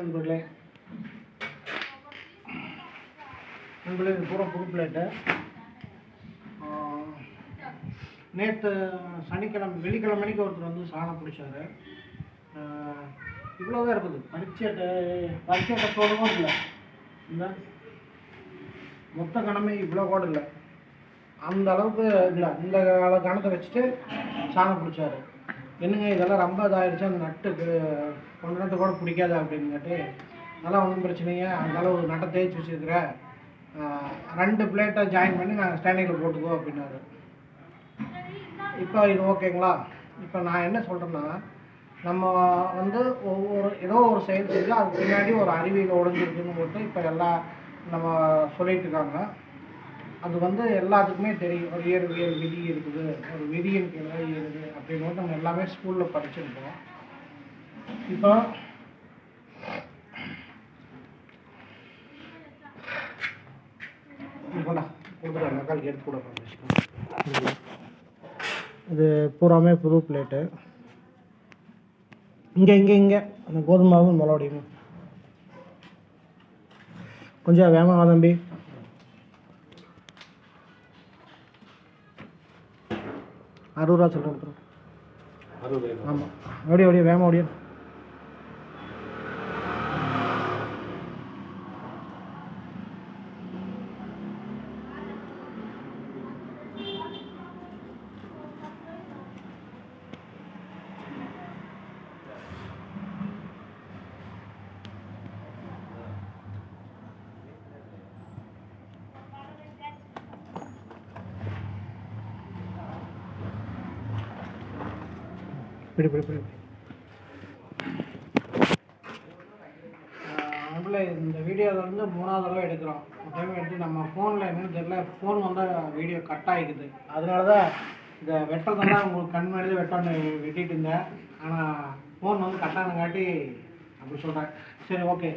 நண்பர்களே. நண்பர்களே இது பூரா புது பிளேட்டு நேற்று சனிக்கிழமை வெள்ளிக்கிழமைக்கு ஒருத்தர் வந்து சாணம் பிடிச்சாரு. இவ்வளோதான் இருக்குது. பரிச்சை பரிச்சை கட்டோடவும் இல்லை. இந்த மொத்த கணமே இவ்வளோ கூட இல்லை. அந்த அளவுக்கு இல்லை. இந்த அளவு கணத்தை வச்சுட்டு சாணம் பிடிச்சாரு. என்னங்க இதெல்லாம் ரொம்ப இதாகிடுச்சு அந்த நட்டுக்கு கொஞ்ச நேரத்தை கூட பிடிக்காது அப்படின்னு கேட்டு அதெல்லாம் ஒன்றும் பிரச்சனைங்க அதனால ஒரு நட்டை தேய்ச்சி வச்சுருக்கிறேன் ரெண்டு பிளேட்டை ஜாயின் பண்ணி நான் ஸ்டாண்டிங்கில் போட்டுக்கோ அப்படின்னாரு. இப்போ இது ஓகேங்களா இப்போ நான் என்ன சொல்கிறேன்னா நம்ம வந்து ஒவ்வொரு ஏதோ ஒரு செயல் செஞ்சு அதுக்கு பின்னாடி ஒரு அறிவியல் ஒழிஞ்சிருக்குன்னு போட்டு இப்போ எல்லாம் நம்ம சொல்லிட்டு இருக்காங்க. அது வந்து எல்லாத்துக்குமே தெரியும். ஒரு இயற்பியல் விதி இருக்குது ஒரு விதியின் கீழே இருக்குது அப்படின்னு நம்ம எல்லாமே ஸ்கூலில் படிச்சிருப்போம் இப்போ இது பூராமே புது பிளேட்டு இங்கே இங்கே இங்கே. அந்த கோதுமாவும் மொளவடியும் கொஞ்சம் வேகமாக தம்பி. அறுபது ரூபா சொல்கிறேன் ஆமாம் ஓடி ஓடியா வேகமாக ஓடியா பிடி பிடி பிடி. நம்மள இந்த வீடியோவில் வந்து மூணாவது தடவை எடுக்கிறோம். டைம் எடுத்து நம்ம ஃபோனில் என்னன்னு தெரியல ஃபோன் வந்து வீடியோ கட் ஆகிக்குது அதனால தான் இந்த வெட்டுறதெல்லாம் உங்களுக்கு கண் மேலே வெட்டன்னு வெட்டிட்டு இருந்தேன். ஆனால் ஃபோன் வந்து கட்டானங்காட்டி அப்படி சொல்கிறேன் சரி ஓகே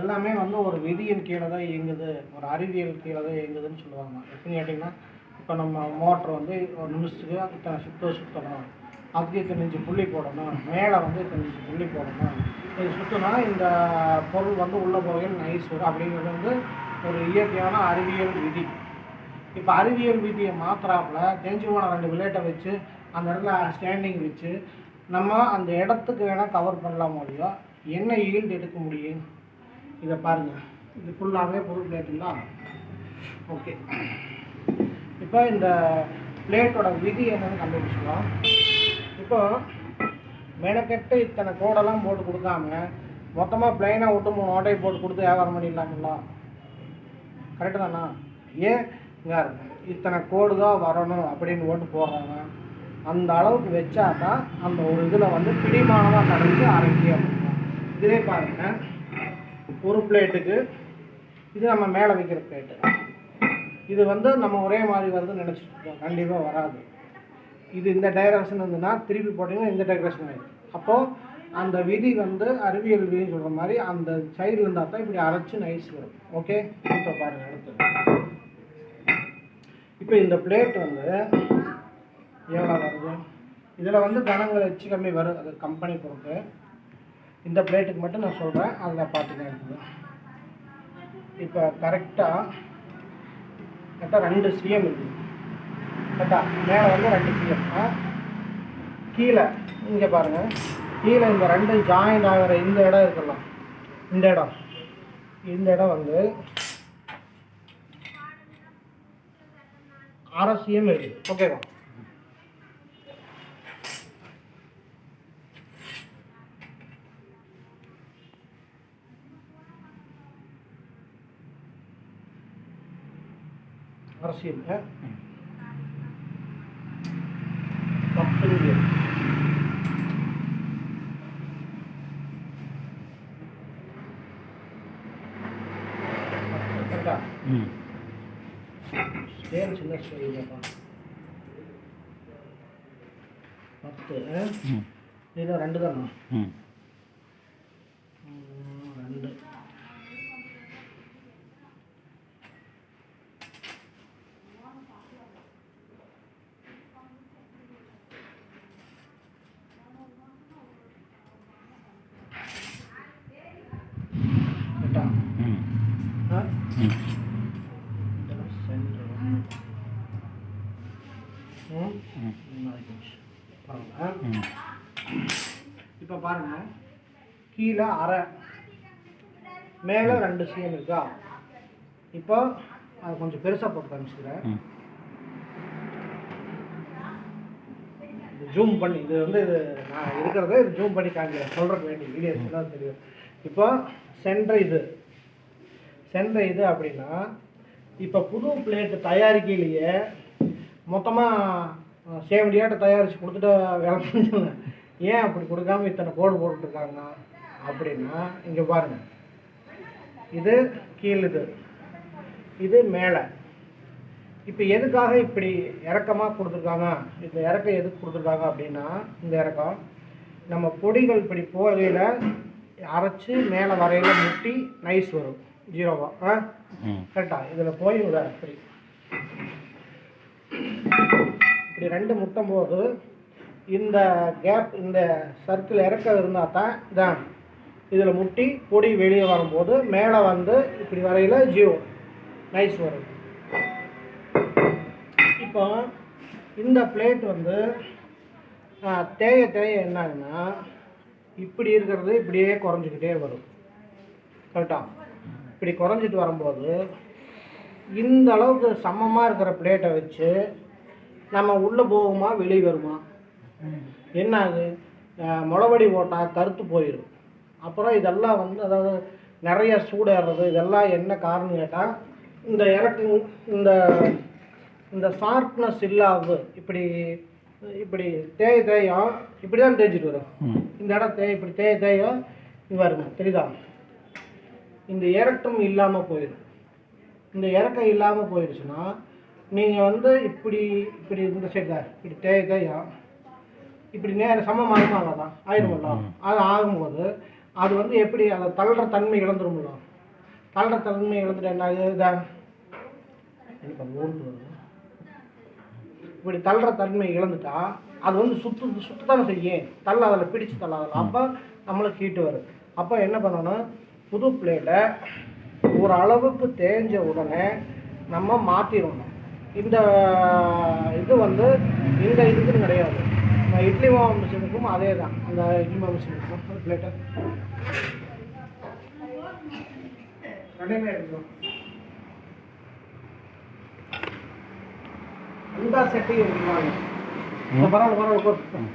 எல்லாமே வந்து ஒரு விதியின் கீழே தான் இயங்குது. ஒரு அறிவியல் கீழே தான் இயங்குதுன்னு சொல்லுவாங்க. எப்படின்னு கேட்டிங்கன்னா இப்போ நம்ம மோட்ரு வந்து ஒரு நிமிஷத்துக்கு சுத்த சுத்தணும் அதுக்கு இத்தனை புள்ளி போடணும் மேலே வந்து இத்தனை புள்ளி போடணும். இது சுற்றினா இந்த பொருள் வந்து உள்ளே போகையில் நைஸ் வரும். அப்படிங்கிறது வந்து ஒரு இயற்கையான அறிவியல் விதி. இப்போ அறிவியல் விதியை மாத்திராப்புல தேஞ்சு போன ரெண்டு விளையாட்டை வச்சு அந்த இடத்துல ஸ்டாண்டிங் வச்சு நம்ம அந்த இடத்துக்கு வேணால் கவர் பண்ணலாம் முடியும் என்ன ஈல்டு எடுக்க முடியும்? இதை பாருங்கள் இது ஃபுல்லாகவே புது பிளேட்டுங்களா ஓகே இப்போ இந்த பிளேட்டோட விதி என்னன்னு கண்டுபிடிச்சிக்கலாம். இப்போ மெனக்கெட்டு இத்தனை கோடெல்லாம் போட்டு கொடுக்காம மொத்தமாக பிளைனாக விட்டு மூணு ஓட்டையை போட்டு கொடுத்து வியாபாரம் பண்ணிடலாங்களா? கரெக்டு தானா? ஏன்? இங்கே இத்தனை கோடு தான் வரணும் அப்படின்னு ஓட்டு போடுறாங்க. அந்த அளவுக்கு வச்சா தான் அந்த ஒரு இதில் வந்து பிடிமானமாக கடைஞ்சி ஆரோக்கியம் அப்படின்னா இதுவே பாருங்க. ஒரு பிளேட்டுக்கு இது நம்ம மேலே வைக்கிற பிளேட்டு. இது வந்து நம்ம ஒரே மாதிரி வருதுன்னு நினச்சிட்டு இருக்கோம். கண்டிப்பாக வராது. இது இந்த டைரக்ஷன் இருந்ததுன்னா திருப்பி போட்டிங்கன்னா இந்த டைரக்ஷன் ஆயிடும் அப்போது அந்த விதி வந்து அறிவியல் விதின்னு சொல்கிற மாதிரி அந்த சைடில் இருந்தால் தான் இப்படி அரைச்சி நைஸ் வரும். ஓகே இப்போ பாருங்க அடுத்து இப்போ இந்த பிளேட் வந்து எவ்வளோ வருது? இதில் வந்து கணங்கள் வச்சு கம்மி வரும் அது கம்பெனி பொறுத்து. இந்த பிளேட்டுக்கு மட்டும் நான் சொல்கிறேன் அதில் பார்த்துக்கங்க இப்போ கரெக்டாக கரெக்டாக ரெண்டு சிஎம் இருக்குது கரெக்டா மேலே வந்து ரெண்டு சிஎம் கீழே இங்கே பாருங்கள் கீழே இந்த ரெண்டு ஜாயிண்ட் ஆகிற இந்த இடம் இருக்கலாம் இந்த இடம். இந்த இடம் வந்து அரை சிஎம் இருக்குது ஓகேவா அரசியல் பத்து இங்கே. ஸ்கேல் சின்ன ஸ்கேல்ப்பா பத்து ஆ? ம். இது ரெண்டு தானா? ம், ரெண்டு ம் ம் பாருங்க ம் இப்போ பாருங்க. கீழே அரை. மேலே ரெண்டு சிஎம் இருக்கா? இப்போ அது கொஞ்சம் பெருசாக போட்டு காமிச்சுக்கிறேன். ஜூம் பண்ணி இது வந்து இது நான் இருக்கிறத இது ஜூம் பண்ணி காமிக்கிறேன். சொல்கிறதுக்கு வேண்டிய வீடியோஸ் தான் தெரியும். இப்போ சென்ற இது. சென்ற இது அப்படின்னா இப்போ புது பிளேட் தயாரிக்கையிலேயே மொத்தமாக சேவடியாட்ட தயாரித்து கொடுத்துட்டு வேலை செஞ்சாங்க ஏன் அப்படி கொடுக்காம இத்தனை கோடு போட்டுருக்காங்க அப்படின்னா இங்கே பாருங்கள் இது கீழ் இது. இது மேலே. இப்போ எதுக்காக இப்படி இறக்கமாக கொடுத்துருக்காங்க? இந்த இறக்கம் எதுக்கு கொடுத்துருக்காங்க அப்படின்னா இந்த இறக்கம் நம்ம பொடிகள் இப்படி போகையில் அரைச்சி மேலே வரையில் முட்டி நைஸ் வரும். ஜீரோவா? ஆ? ம். கரெக்டா இதில் போய் இப்படி இப்படி ரெண்டு முட்டும் போது இந்த கேப் இந்த சர்க்கிள் இறக்க இருந்தால் தான் இதான் இதில் முட்டி பொடி வெளியே வரும்போது மேலே வந்து இப்படி வரையில் ஜீரோ நைஸ் வரும். இப்போ இந்த பிளேட் வந்து தேய தேய என்னன்னா இப்படி இருக்கிறது இப்படியே குறைஞ்சிக்கிட்டே வரும். கரெக்டாக இப்படி குறைஞ்சிட்டு வரும்போது இந்த அளவுக்கு சமமாக இருக்கிற பிளேட்டை வச்சு நம்ம உள்ளே போகுமா வெளியே வருமா? என்ன அஹ் முளவடி போட்டால் கருத்து போயிடும் அப்புறம் இதெல்லாம் வந்து அதாவது நிறைய சூடேறது இதெல்லாம் என்ன காரணம் கேட்டால் இந்த இறக்கு இந்த இந்த ஷார்ப்னஸ் இல்லாது இப்படி இப்படி தேய தேயம் இப்படி தான் தேய்ச்சிட்டு வரும். இந்த இடம் தேய் இப்படி தேய தேயம் இது வருங்க தெரியுதா? இந்த இறக்கம் இல்லாமல் போயிடும் இந்த இறக்கம் இல்லாமல் போயிடுச்சுன்னா நீங்கள் வந்து இப்படி இப்படி இந்த சைடு தான் இப்படி தேய இப்படி நேர சமம் ஆகுமா தான் ஆயிடும்ல அது ஆகும்போது அது வந்து எப்படி அதை தள்ளுற தன்மை இழந்துரும்ல? தள்ளுற தன்மை இழந்துட்டு என்ன ஆகுது? இதான் எனக்கு அது. இப்படி தள்ளுற தன்மை இழந்துட்டா அது வந்து சுத்து சுத்தத்தானே செய்யும். தள்ள அதில் பிடிச்சு தள்ளாதில்ல அப்போ நம்மளுக்கு ஹீட்டு வரும். அப்போ என்ன பண்ணணும்? புது பிளேட்டை ஒரு அளவுக்கு தேஞ்ச உடனே நம்ம மாற்றிடணும் இந்த இது வந்து இந்த இதுக்குன்னு கிடையாது. நம்ம இட்லி மாவு மிஷினுக்கும் அதே தான் அந்த இட்லி மாவு மிஷினுக்கும் பிளேட்டை ரெண்டுமே எடுக்கணும் அந்த பரவாயில்ல பரவாயில்ல உட்காரு.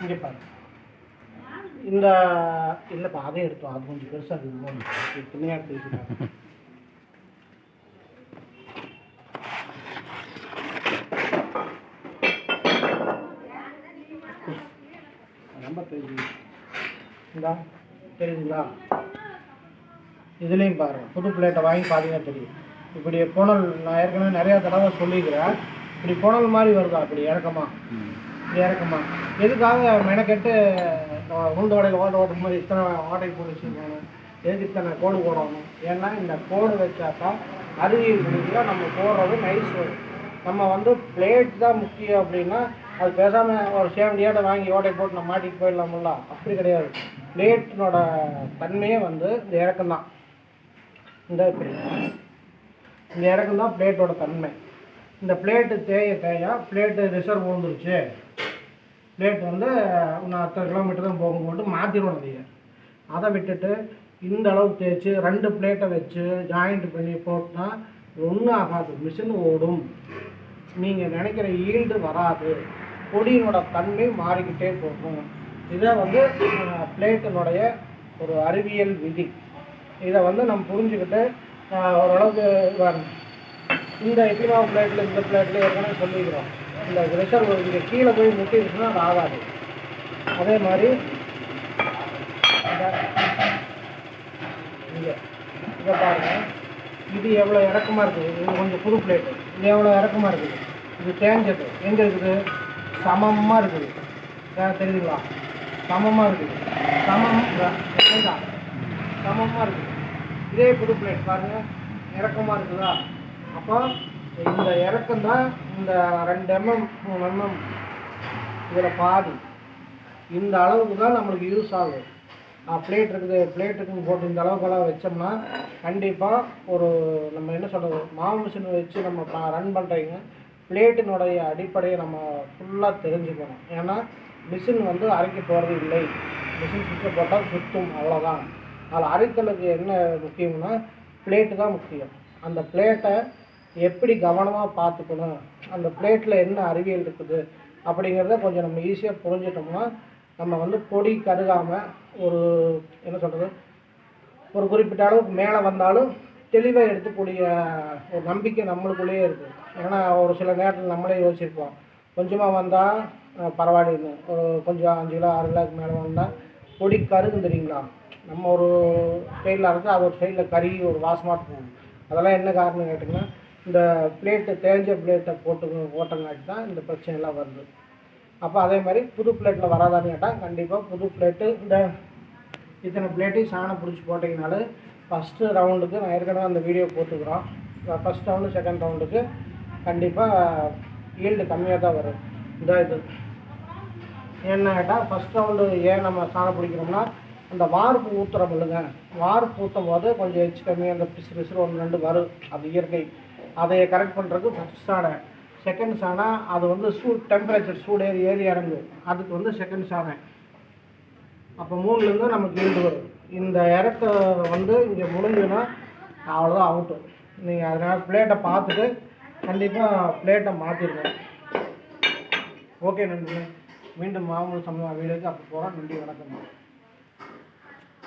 இங்கே இந்த இல்லைப்பா அதே எடுத்தோம் அது கொஞ்சம் பெருசாக இருக்குது துணியாக எடுத்து வச்சுருக்காங்க ரொம்ப இந்தா தெரியுதுங்களா இதுலேயும் பாருங்கள் புது பிளேட்டை வாங்கி பார்த்தீங்கன்னா தெரியும். இப்படி புனல் நான் ஏற்கனவே நிறையா தடவை சொல்லிக்கிறேன் இப்படி புனல் மாதிரி வருதா? இப்படி இறக்கமா? இப்படி இறக்கமா? எதுக்காக மெனக்கெட்டு அஹ், வடையில் ஓட்ட ஓட்டும் போது இத்தனை ஓட்டை போட்டு எதுக்கு இத்தனை கோடு போடணும்? ஏன்னா இந்த கோடு வச்சாக்கா அறிவியல் நம்ம போடுறது நைஸ் வரும். நம்ம வந்து பிளேட் தான் முக்கியம் அப்படின்னா அது பேசாமல் ஒரு சேவண்டியாட்ட வாங்கி ஓட்டை போட்டு நம்ம மாட்டிட்டு போயிடலாமுல்ல? அப்படி கிடையாது. பிளேட்டினோட தன்மையே வந்து இந்த இறக்கம் தான் இந்த இப்படி இந்த இறக்கம் தான் பிளேட்டோட தன்மை. இந்த பிளேட்டு தேய தேயா பிளேட்டு ரிசர்வ் விழுந்துருச்சு பிளேட் வந்து இன்னும் அத்தனை கிலோமீட்டர் தான் போகும்போது மாற்றிடுவோம் அதைய. அதை விட்டுட்டு இந்த அளவுக்கு தேய்ச்சி ரெண்டு பிளேட்டை வச்சு ஜாயிண்ட் பண்ணி போட்டால் ஒன்றும் ஆகாது. மிஷின் ஓடும். நீங்கள் நினைக்கிற ஈல்டு வராது. பொடியினோட தன்மை மாறிக்கிட்டே போகும். இதை வந்து பிளேட்டினுடைய ஒரு அறிவியல் விதி. இதை வந்து நம்ம புரிஞ்சுக்கிட்டு ஓரளவுக்கு இந்த இட்லி மாவு பிளேட்டில் இந்த பிளேட்டில் ஏற்கனவே சொல்லிக்கிறோம் இந்த ரிசர்வ் இங்கே கீழே போய் முட்டிடுச்சுன்னா அது ஆகாது. அதே மாதிரி இங்கே இதை பாருங்க. இது எவ்வளோ இறக்கமாக இருக்குது? இது கொஞ்சம் புது பிளேட்டு. இது எவ்வளோ இறக்கமாக இருக்குது? இது தேஞ்சது. எங்கே இருக்குது? சமமாக இருக்குது. தெரியுதுங்களா? சமமாக இருக்குது. சமம் சமமாக இருக்குது. இதே புது பிளேட் பாருங்கள் இறக்கமாக இருக்குதா? அப்போ இந்த இறக்கம் தான் இந்த ரெண்டு எம்எம் மூணு எம்எம் இதில் பாதி. இந்த அளவுக்கு தான் நம்மளுக்கு யூஸ் ஆகும் பிளேட் இருக்குது பிளேட் இருக்குன்னு போட்டு இந்த அளவுக்கெல்லாம் வச்சோம்னா கண்டிப்பாக ஒரு நம்ம என்ன சொல்கிறது மாவு மிஷின் வச்சு நம்ம ரன் பண்ணுறீங்க பிளேட்டினுடைய அடிப்படையை நம்ம ஃபுல்லாக தெரிஞ்சுக்கணும். ஏன்னா மிஷின் வந்து அரைக்க போகிறது இல்லை. மிஷின் சுற்ற போட்டால் சுற்றும் அவ்வளோதான் அதில் அரைத்தலுக்கு என்ன முக்கியம்னா பிளேட்டு தான் முக்கியம். அந்த பிளேட்டை எப்படி கவனமாக பார்த்துக்கணும்? அந்த பிளேட்டில் என்ன அறிவியல் இருக்குது? அப்படிங்கிறத கொஞ்சம் நம்ம ஈஸியாக புரிஞ்சிட்டோம்னா நம்ம வந்து பொடி கருகாமல் ஒரு என்ன சொல்கிறது ஒரு குறிப்பிட்ட அளவுக்கு மேலே வந்தாலும் தெளிவாக எடுத்துக்கூடிய ஒரு நம்பிக்கை நம்மளுக்குள்ளேயே இருக்குது ஏன்னா ஒரு சில நேரத்தில் நம்மளே யோசிச்சிருப்போம். கொஞ்சமாக வந்தால் பரவாயில்லைன்னு. ஒரு கொஞ்சம் அஞ்சு கிலோ ஆறு கிலோக்கு மேலே வந்தால் பொடி கருகும் தெரியுங்களா? நம்ம ஒரு ஸ்டைலில் அரைச்சா அது ஒரு ஸ்டைலில் கருகி ஒரு வாசமாக இருக்கும் அதெல்லாம் என்ன காரணம் கேட்டிங்கன்னா இந்த பிளேட்டு தேஞ்ச பிளேட்டை போட்டு போட்டங்காட்டி தான் இந்த பிரச்சனைலாம் வருது. அப்போ அதே மாதிரி புது பிளேட்டில் வராதான்னு கேட்டால் கண்டிப்பாக புது பிளேட்டு இந்த இத்தனை பிளேட்டையும் சாணம் பிடிச்சி போட்டிங்கனால ஃபஸ்ட்டு ரவுண்டுக்கு நான் ஏற்கனவே அந்த வீடியோ போட்டுக்கிறோம். ஃபஸ்ட் ரவுண்டு செகண்ட் ரவுண்டுக்கு கண்டிப்பாக ஈல்டு கம்மியாக தான் வரும். இந்த இது. என்ன கேட்டால் ஃபஸ்ட் ரவுண்டு ஏன் நம்ம சாணம் பிடிக்கிறோம்னா அந்த வார்ப்பு ஊற்றுறோம் இல்லைங்க. வார்ப்பு ஊற்றும் போது கொஞ்சம் எச்சு கம்மியாக அந்த பிசு பிசுறு ஒன்று ரெண்டு வரும். அது இயற்கை. அதை கரெக்ட் பண்ணுறதுக்கு ஃபஸ்ட் சாணை செகண்ட் சாணம் அது வந்து சூட் டெம்பரேச்சர் சூடு ஏறி ஏறி இறங்கு அதுக்கு வந்து செகண்ட் சாணை அப்போ மூணுலேருந்து நமக்கு ஈல்டு வரும். இந்த இடத்த வந்து இங்கே முடிஞ்சுன்னா அவ்வளோதான் அவுட்டு நீங்கள் அதனால் பிளேட்டை பார்த்துட்டு கண்டிப்பாக பிளேட்டை மாற்றிடுங்க ஓகே நன்றி மீண்டும் மாமூல் சம்பவம் வீடுக்கு அப்போ போகிறோம் நன்றி வணக்கம்.